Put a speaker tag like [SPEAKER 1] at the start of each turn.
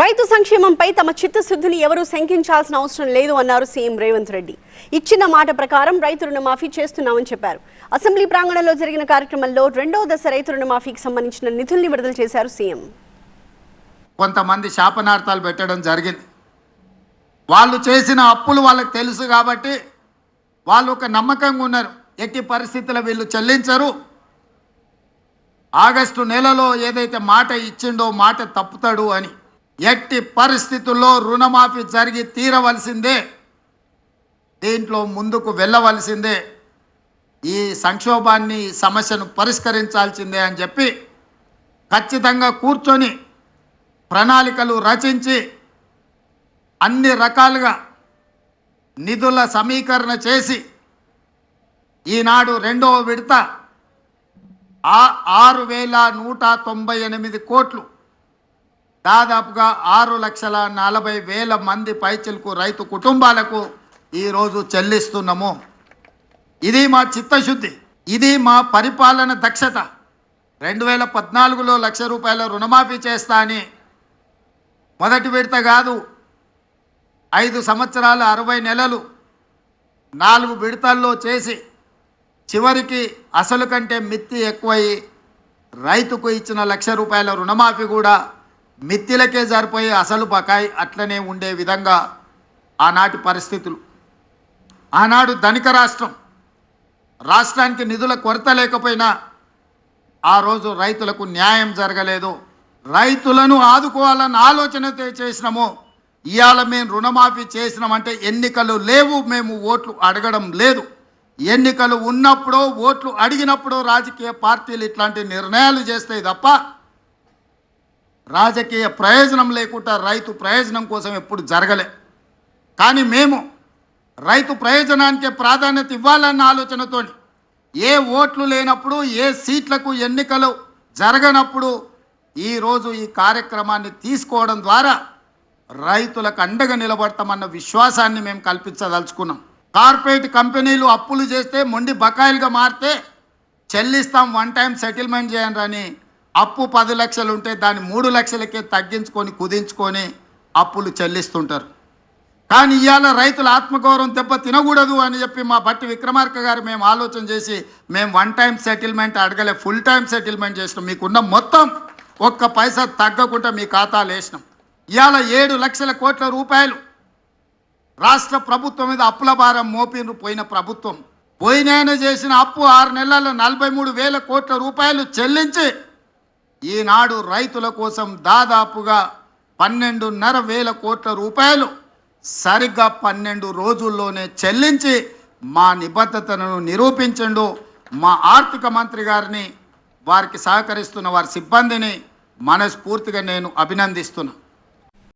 [SPEAKER 1] రైతు సంక్షేమంపై తమ చిత్తశుద్ధిని ఎవరూ శంకించాల్సిన అవసరం లేదు అన్నారు సీఎం రేవంత్ రెడ్డి. ఇచ్చిన మాట ప్రకారం రైతు రుణమాఫీ చేస్తున్నామని చెప్పారు. అసెంబ్లీ ప్రాంగణంలో జరిగిన కార్యక్రమంలో రెండో దశ రైతు రుణమాఫీకి సంబంధించిన నిధుల్ని విడుదల చేశారు సీఎం.
[SPEAKER 2] కొంతమంది శాపనార్థాలు పెట్టడం జరిగింది. వాళ్ళు చేసిన అప్పులు వాళ్ళకి తెలుసు కాబట్టి వాళ్ళు ఒక నమ్మకంగా ఉన్నారు. ఎట్టి పరిస్థితుల్లో వీళ్ళు చెల్లించరు. ఆగస్టు నెలలో ఏదైతే మాట ఇచ్చిండో మాట తప్పుతాడు అని. ఎట్టి పరిస్థితుల్లో రుణమాఫీ జరిగి తీరవలసిందే దీంట్లో ముందుకు వెళ్ళవలసిందే ఈ సంక్షోభాన్ని సమస్యను పరిష్కరించాల్సిందే అని చెప్పి ఖచ్చితంగా కూర్చొని ప్రణాళికలు రచించి అన్ని రకాలుగా నిధుల సమీకరణ చేసి ఈనాడు రెండవ విడత ఆరు వేల నూట తొంభై ఎనిమిది కోట్లు దాదాపుగా ఆరు లక్షల నలభై వేల మంది పైచలకు రైతు కుటుంబాలకు ఈరోజు చెల్లిస్తున్నాము. ఇది మా చిత్తశుద్ధి. ఇది మా పరిపాలన దక్షత. రెండు వేల పద్నాలుగులో లక్ష రూపాయల రుణమాఫీ చేస్తా అని మొదటి విడత కాదు ఐదు సంవత్సరాలు అరవై నెలలు నాలుగు విడతల్లో చేసి చివరికి అసలు కంటే మిత్తి ఎక్కువై రైతుకు ఇచ్చిన లక్ష రూపాయల రుణమాఫీ కూడా మిత్తిలకే సరిపోయి అసలు బకాయి అట్లనే ఉండే విధంగా ఆనాటి పరిస్థితులు. ఆనాడు ధనిక రాష్ట్రం రాష్ట్రానికి నిధుల కొరత లేకపోయినా ఆ రోజు రైతులకు న్యాయం జరగలేదు. రైతులను ఆదుకోవాలన్న ఆలోచనతో చేసినాము ఇవాళ మేము రుణమాఫీ చేసినామంటే ఎన్నికలు లేవు మేము ఓట్లు అడగడం లేదు. ఎన్నికలు ఉన్నప్పుడో ఓట్లు అడిగినప్పుడు రాజకీయ పార్టీలు ఇట్లాంటి నిర్ణయాలు చేస్తాయి తప్ప రాజకీయ ప్రయోజనం లేకుండా రైతు ప్రయోజనం కోసం ఎప్పుడు జరగలే. కానీ మేము రైతు ప్రయోజనానికే ప్రాధాన్యత ఇవ్వాలన్న ఆలోచనతో ఏ ఓట్లు లేనప్పుడు ఏ సీట్లకు ఎన్నికలు జరగనప్పుడు ఈరోజు ఈ కార్యక్రమాన్ని తీసుకోవడం ద్వారా రైతులకు అండగా నిలబడతామన్న విశ్వాసాన్ని మేము కల్పించదలుచుకున్నాం. కార్పొరేట్ కంపెనీలు అప్పులు చేస్తే మొండి బకాయిలుగా మారితే చెల్లిస్తాం వన్ టైం సెటిల్మెంట్ చేయండి అని అప్పు పది లక్షలు ఉంటే దాన్ని మూడు లక్షలకే తగ్గించుకొని కుదించుకొని అప్పులు చెల్లిస్తుంటారు. కానీ ఇవాళ రైతుల ఆత్మగౌరవం దెబ్బ తినకూడదు అని చెప్పి మా బట్టి విక్రమార్క గారు మేము ఆలోచన చేసి మేము వన్ టైం సెటిల్మెంట్ అడగలే ఫుల్ టైం సెటిల్మెంట్ చేసినాం. మీకున్న మొత్తం ఒక్క పైసా తగ్గకుండా మీ ఖాతాలు వేసినాం. ఇవాళ ఏడు లక్షల కోట్ల రూపాయలు రాష్ట్ర ప్రభుత్వం మీద అప్పుల భారం మోపిన పోయిన ప్రభుత్వం. పోయినైనా చేసిన అప్పు ఆరు నెలల్లో నలభై మూడు వేల కోట్ల రూపాయలు చెల్లించి ఈనాడు రైతుల కోసం దాదాపుగా పన్నెండున్నర వేల కోట్ల రూపాయలు సరిగ్గా పన్నెండు రోజుల్లోనే చెల్లించి మా నిబద్ధతను నిరూపించండు. మా ఆర్థిక మంత్రి గారిని వారికి సహకరిస్తున్న వారి సిబ్బందిని మనస్ఫూర్తిగా నేను అభినందిస్తున్నాను